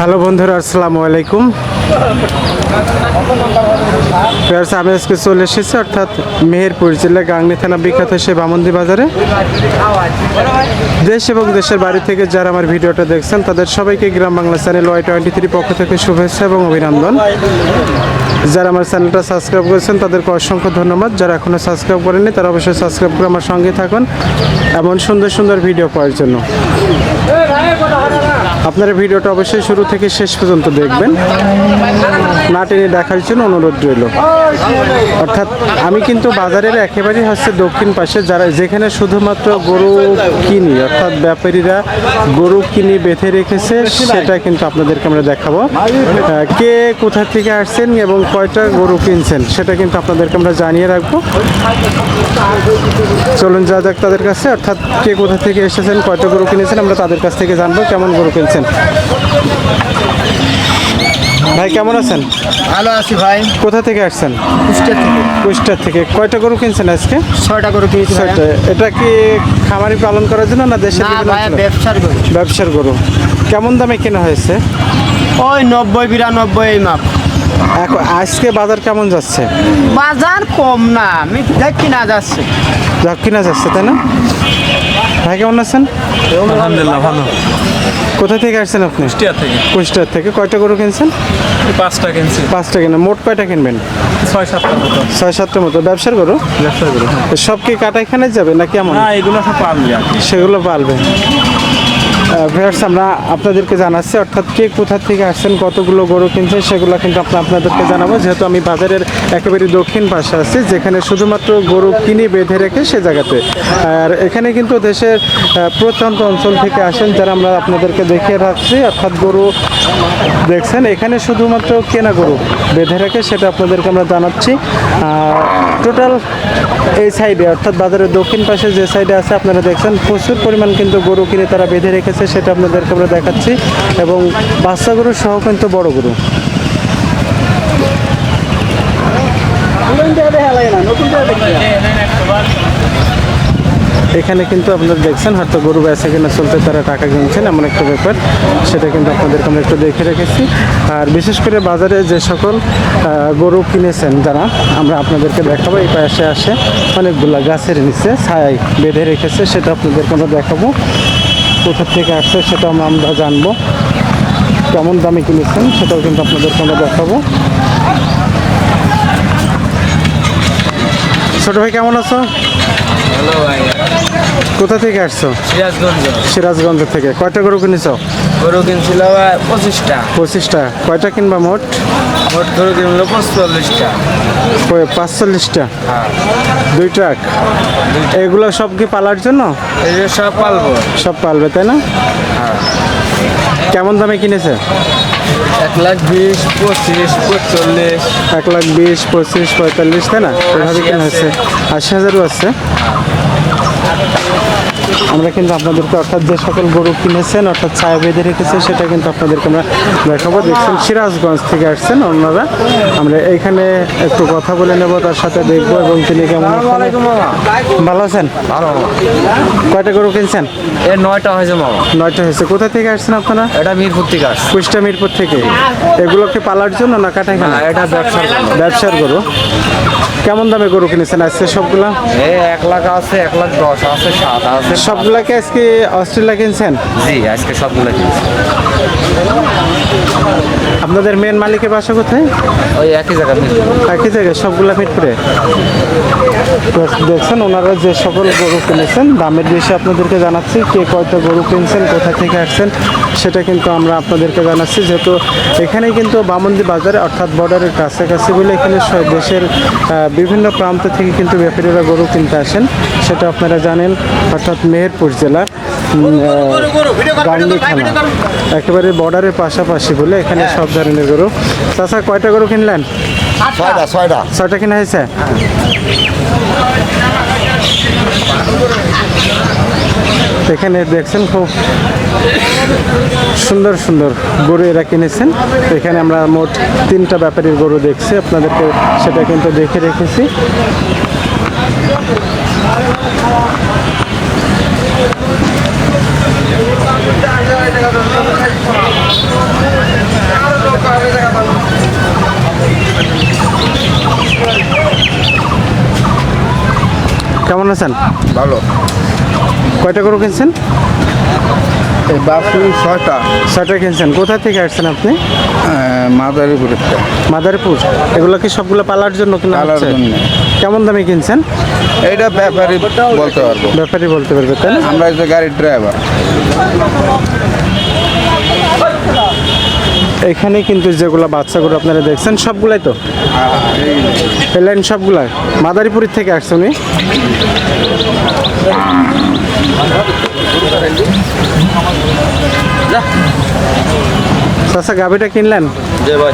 Hello বন্ধুরা, আসসালামু আলাইকুম। ফেয়ার্স আমি আজকে চলে এসেছি অর্থাৎ মেহেরপুর জেলা গাংনি থানা বিখ্যাত সে বামন্দি বাজারে। দেশ এবং দেশের বাড়ি থেকে যারা আমার ভিডিওটা দেখছেন, তাদের সবাইকে Gram Bangla channel Y twenty three পক্ষ থেকে শুভেচ্ছা এবং অভিনন্দন। যারা আমার চ্যানেলটা সাবস্ক্রাইব করেছেন, তাদেরকে অসংখ্য ধন্যবাদ। যারা এখনও সাবস্ক্রাইব করেননি, তারা অবশ্যই সাবস্ক্রাইব করে আমার সঙ্গে থাকুন। এমন সুন্দর সুন্দর ভিডিও পাওয়ার জন্য। আপনারা ভিডিওটা অবশ্যই শুরু থেকে শেষ পর্যন্ত দেখবেন। না টেনে দেখার জন্য অনুরোধ রইল। অর্থাৎ আমি কিন্তু বাজারের একেবারেই হচ্ছে দক্ষিণ পাশে, যারা যেখানে শুধুমাত্র গরু কিনি, অর্থাৎ ব্যাপারীরা গরু কিনি বেঁধে রেখেছে, সেটা কিন্তু আপনাদেরকে আমরা দেখাবো। কে কোথা থেকে আসছেন এবং কয়টা গরু কিনছেন, সেটা কিন্তু আপনাদেরকে আমরা জানিয়ে রাখব। চলুন, যা যাক তাদের কাছে। অর্থাৎ কে কোথা থেকে এসেছেন, কয়টা গরু কিনেছেন, আমরা তাদের কাছ থেকে জানব কেমন গরু কিনছেন। ভাই কেমন আছেন? ভালো আছি ভাই। কোথা থেকে আসছেন? কুষ্টিয়া থেকে। কুষ্টার থেকে। কয়টা গরু কিনছেন আজকে? ছয়টা গরু কিনেছি ছয়টা। এটা কি খামারি পালন করার জন্য না দেশের ব্যবসার করি ব্যবসার গরু। কেমন দামে কেনা হয়েছে? ওই নব্বই বিরানব্বই এই মাপ। এখন আজকে বাজার কেমন যাচ্ছে? বাজার কম না আমি দেখি না যাচ্ছে। যা কিনা যাচ্ছে তাই না? ভাই কেমন আছেন? আলহামদুলিল্লাহ ভালো। কোথা থেকে আসছেন আপনি? কুষ্টিয়া থেকে। কুষ্টিয়া থেকে। কয়টা গরু কিনছেন? পাঁচটা কিনছি। পাঁচটা কিনে। মোট কয়টা কিনবেন? ছয় সাতটার মতো। ছয় সাতটার মতো। ব্যবসার গরু? ব্যবসা গরু সব কি কাটাইখানে যাবে না কেমন না এগুলো সব পালবে সেগুলো পালবে। ভিউয়ার্স আমরা আপনাদেরকে জানাচ্ছি, অর্থাৎ কে কোথা থেকে আসছেন, কতগুলো গরু কিনছেন, সেগুলো কিন্তু আমরা আপনাদেরকে জানাব। যেহেতু আমি বাজারের একেবারে দক্ষিণ পাশে আছি, যেখানে শুধুমাত্র গরু কিনে বেঁধে রেখে সে জায়গাতে। আর এখানে কিন্তু দেশের প্রত্যন্ত অঞ্চল থেকে আসেন যারা আমরা আপনাদেরকে দেখিয়ে রাখছি, অর্থাৎ গরু দেখছেন, এখানে শুধুমাত্র কেনা গরু বেঁধে রেখে সেটা আপনাদেরকে আমরা জানাচ্ছি। টোটাল এই সাইডে, অর্থাৎ বাজারের দক্ষিণ পাশে যে সাইডে আছে, আপনারা দেখছেন, প্রচুর পরিমাণ কিন্তু গরু কিনে তারা বেঁধে রেখেছে, সেটা আপনাদেরকে আমরা দেখাচ্ছি। এবং বাচ্চা গরু সহ কিন্তু বড় গরু। এখানে কিন্তু আপনারা দেখছেন, হয়তো গরু বেচা কিনা চলতে তারা টাকা কিনছেন এমন একটা ব্যাপার। সেটা কিন্তু আপনাদেরকে আমরা একটু দেখে রেখেছি। আর বিশেষ করে বাজারে যে সকল গরু কিনেছেন যারা, আমরা আপনাদেরকে দেখাবো। এই পাশে আসে অনেকগুলা গাছের নিচে ছায় বেঁধে রেখেছে, সেটা আপনাদেরকে আমরা দেখাবো। কোথা থেকে আসছে সেটা আমরা জানব। কেমন দামে কিনেছেন সেটাও কিন্তু আপনাদেরকে আমরা দেখাবো। ছোট ভাই, কেমন আছো? কোথা থেকে আসছো? সিরাজগঞ্জ। সিরাজগঞ্জ থেকে। কয়টা গরু কিনেছো? গরু কিনছিল পঁচিশটা। পঁচিশটা। কয়টা কিনবা মোট? মোট গরু কিনলো পঁচল্লিশটা পাঁচচল্লিশটা? হ্যাঁ। দুই ট্রাক? এগুলো সব কি পালার জন্য? সব পালবো। সব পালবে তাই না? কেমন দামে কিনেছে? এক লাখ বিশ পঁচিশ পঁচল্লিশ এক লাখ বিশ পঁচিশ পঁয়তাল্লিশ তাই না? এভাবে কেনা আশি হাজারও আছে। আমরা কিন্তু আপনাদেরকে অর্থাৎ যে সকল গরু কিনেছেন অর্থাৎ ছায়া বেঁধে রেখেছে সেটা কিন্তু আপনাদেরকে আমরা দেখাবো। দেখছেন সিরাজগঞ্জ থেকে আসছেন অন্যরা। আমরা এইখানে একটু কথা বলে নেব তার সাথে দেখব এবং তিনি কেমন ভালো আছেন? কয়টা গরু কিনছেন? এ নয়টা হয়েছে মামা। নয়টা হয়েছে। কোথা থেকে আসছেন আপনারা? এটা মিরপুর থেকে আসছে। কুষ্টা মিরপুর থেকে। এগুলোকে পালার জন্য না কাটাইখানা না, এটা ব্যবসার ব্যবসার গরু। কেমন দামে গরু কিনেছেন আজকে সবগুলা? এ এক লাখ আছে এক লাখ দশ আছে সাত আছে। সবগুলাকে আজকে অস্ট্রেলিয়া কিনছেন? জি আজকে সবগুলো কিনছি। আপনাদের মেন মালিকের বাসা কোথায়? ওই একই জায়গা একই জায়গায় সবগুলা মিটপুরে দেখছেন ওনারা যে সকল গরু কিনেছেন দামের বিষয়ে আপনাদেরকে জানাচ্ছি কে কয়টা গরু কিনছেন কোথা থেকে আসছেন সেটা কিন্তু আমরা আপনাদেরকে জানাচ্ছি যেহেতু এখানে কিন্তু বামন্দি বাজারে অর্থাৎ বর্ডারের কাছাকাছি বলে এখানে দেশের বিভিন্ন প্রান্ত থেকে কিন্তু ব্যাপারীরা গরু কিনতে আসেন সেটা আপনারা জানেন অর্থাৎ মেহেরপুর জেলার উম, আহ, গাংনী থানা। একেবারে বর্ডারের পাশাপাশি বলে এখানে সব ধরনের গরু। চাষা কয়টা গরু কিনলেন? ছয়টা ছয়টা। ছয়টা কিনা হয়েছে? এখানে দেখছেন খুব সুন্দর সুন্দর গরু এরা কিনেছেন। এখানে আমরা মোট তিনটা ব্যাপারীর গরু দেখছি আপনাদেরকে সেটা কিন্তু দেখে রেখেছি। কেমন আছেন? ভালো। কয়টা গরু কিনছেন? এই বাপু ছয়টা। ছয়টা কিনছেন। কোথা থেকে আসছেন আপনি? মাদারি গুরুত্ব মাদারীপুর। এগুলো কি সবগুলো পালার জন্য কিনা পালার জন্য। কেমন দামে কিনছেন? এইটা ব্যাপারই বলতে পারব। ব্যাপারই বলতে পারবে তাই? আমরা যে গাড়ির ড্রাইভার এখানে কিন্তু যেগুলো বাচ্চাগুলো আপনারা দেখছেন সবগুলাই তো? লাইন সবগুলাই? মাদারীপুরের থেকে আসছে উনি? চাষা গাভিটা কিনলেন? যে ভাই।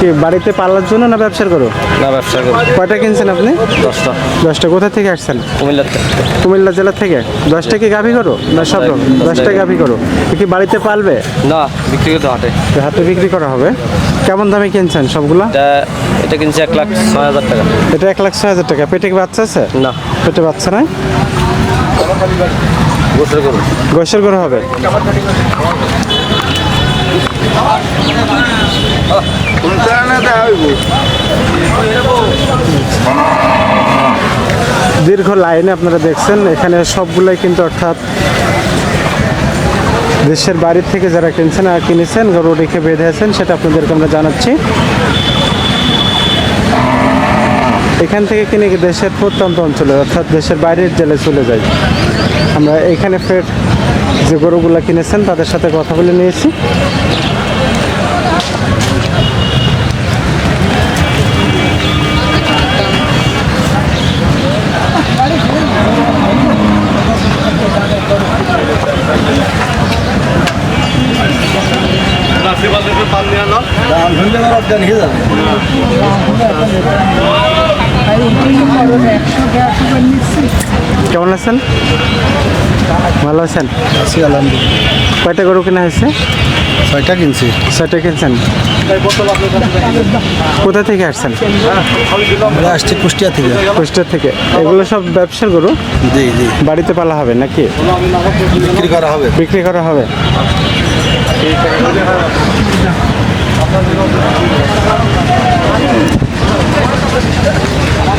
কি বাড়িতে পালার জন্য না ব্যবসার করো না ব্যবসা করি কয়টা কিনছেন আপনি? দশটা। দশটা। কোথা থেকে আসছেন? কুমিল্লার থেকে। কুমিল্লা জেলা থেকে? দশটা কি গাভি করো না সব? দশটা গাভি। করো কি বাড়িতে পালবে? না বিক্রি করতে হাটে। হাতে বিক্রি করা হবে। কেমন দামে কিনছেন সবগুলা? এটা এটা কিনছে এক লাখ ছয় হাজার টাকা। এটা এক লাখ ছয় হাজার টাকা। পেটে বাচ্চা আছে? না। পেটে বাচ্চা নাই? গোসল করে হবে। দীর্ঘ লাইনে আপনারা দেখছেন, এখানে সবগুলাই কিন্তু অর্থাৎ দেশের বাড়ির থেকে যারা কিনছেন আর কিনেছেন, গরু রেখে বেঁধে আছেন, সেটা আপনাদেরকে আমরা জানাচ্ছি। এখান থেকে কিনে কি দেশের প্রত্যন্ত অঞ্চলে অর্থাৎ দেশের বাইরের জেলায় চলে যায়? আমরা এখানে ফের যে গরুগুলো কিনেছেন তাদের সাথে কথা বলে নিয়েছি। কেমন আছেন? ভালো আছেন? কয়টা গরু কেনা হয়েছে? ছয়টা কিনছি। ছয়টা কিনছেন? কোথা থেকে আসছেন? আসছি কুষ্টিয়া থেকে। কুষ্টার থেকে। এগুলো সব ব্যবসার গরু? জি জি। বাড়িতে পালা হবে নাকি? বিক্রি করা হবে। বিক্রি করা হবে?